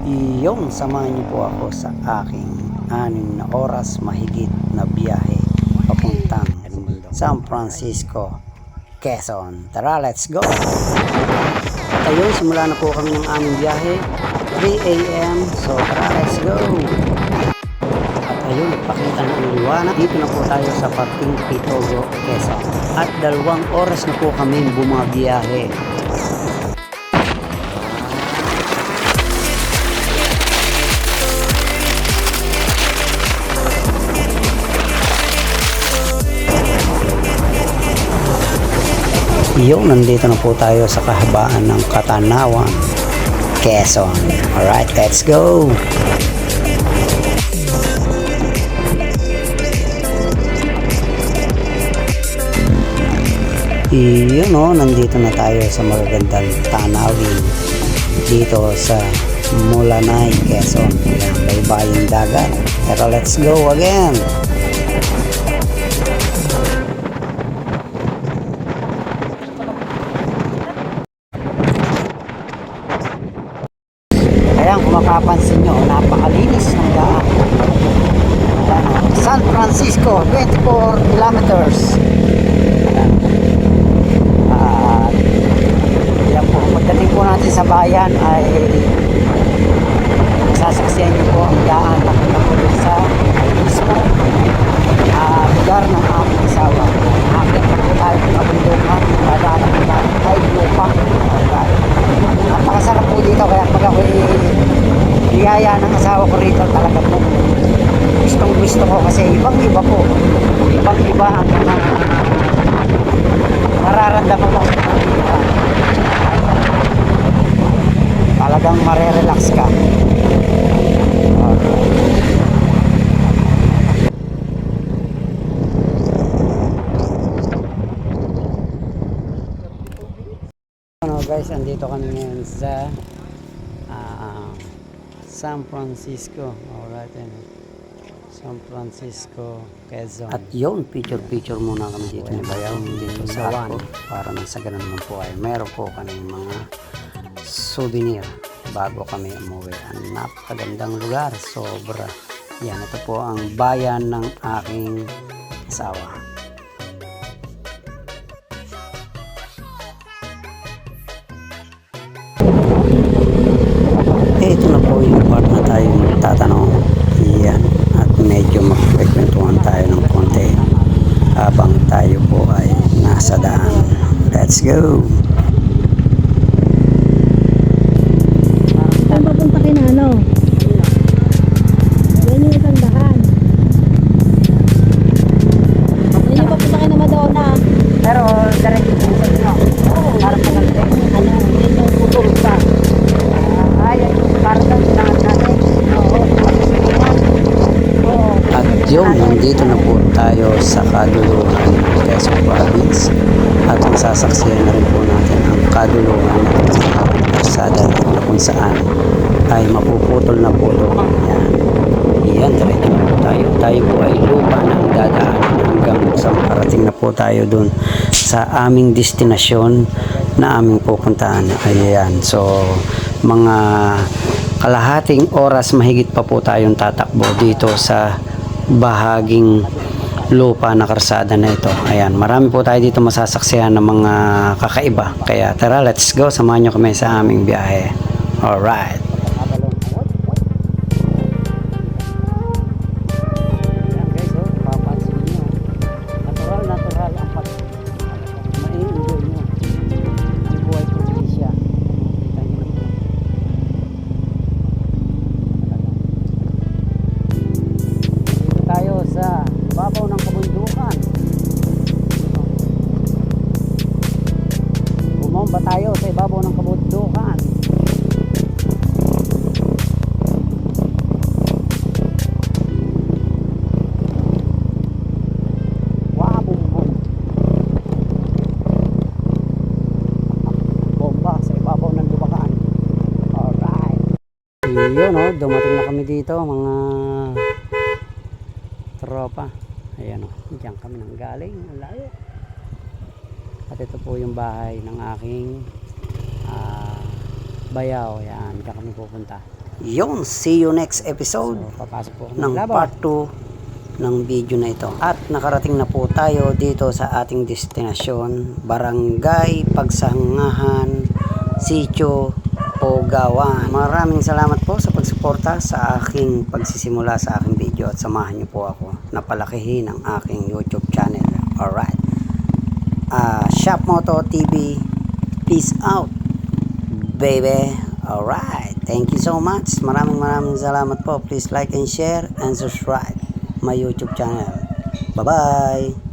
Iyong samahan niyo po ako sa aking anim na oras mahigit na biyahe papuntang San Francisco, Quezon. Tara, let's go! At ayun, simula na po kami ng aming biyahe. 3 a.m. So tara, let's go! Ayun, nagpakita na ang liwanag. Dito na po tayo sa parting Pitogo, Quezon. At dalawang oras na po kami bumabiyahe. Yung nandito na po tayo sa kahabaan ng Katanawan, Quezon. Alright, let's go! Iyon o, nandito na tayo sa magagandang tanawin dito sa Mulanay, Quezon. Ayan, baybaying dagat. Pero let's go again! Kaya kung mapapansin nyo, napakalinis ng daan. Ayan, San Francisco, 24 kilometers. Ayan. At yan po, pagdating po natin sa bayan ay sasaksiyan nyo po ang daan na po sa mismo ah, lugar ng aming asawa. Akit na po tayo ng kabundukan, dadaan po tayo ay lupa. Napakasarap po dito kaya pag ako'y biyaya ng asawa ko rito talaga po. Gustong gusto ko kasi ibang iba po. Ibang iba ang mga nararamdaman mo talagang marerelax ka. Ano guys andito kami ngayon sa San Francisco alright yan San Francisco, Quezon. At yun, picture-picture muna kami dito ni Bayaw dito sa One. Para nang sa ganun naman po ay meron po kami mga souvenir bago kami umuwi. Ang napakagandang lugar, sobra. Yan, ito po ang bayan ng aking asawa. Let's go! Saan papunta kinano? Yan yung isang daan. Yan yung papunta kay na Madonna. Pero, diretso po sa inyo. Para sa ganito. Ano, yan yung putol pa. Ay, para sa kailangan natin. Oo. At yun, nandito na po tayo sa Province. At ang sasaksiyan na rin po natin ang kaduluhan ng mga kasada na kung saan ay mapuputol na po ito. Yan. Yan, na po tayo. Tayo po ay lupa ang dadaanan hanggang sa makarating na po tayo dun sa aming destinasyon na aming pupuntahan. Ayan. So, mga kalahating oras mahigit pa po tayong tatakbo dito sa bahaging lupa na karsada na ito. Ayan, marami po tayo dito masasaksihan ng mga kakaiba. Kaya tara, let's go. Samahan nyo kami sa aming biyahe. Alright. Tayo sa ibabaw ng kabundukan. Yun oh, dumating na kami dito mga tropa. Ayan oh, diyan kami nang galing. Ang layo. At ito po yung bahay ng aking ah, Bayao. Yan, diyan kami pupunta. Yun, see you next episode So, papasok po ng Labaw. part 2 ng video na ito. At nakarating na po tayo dito sa ating destinasyon, Barangay Pagsangahan, Sitio Ogawan. Maraming salamat po sa pagsuporta sa aking pagsisimula sa aking video at samahan niyo po ako na palakihin ang aking YouTube channel. Alright. Ah, Shop Moto TV, peace out, baby. Alright. Thank you so much. Maraming maraming salamat po. Please like and share and subscribe my YouTube channel. Bye-bye.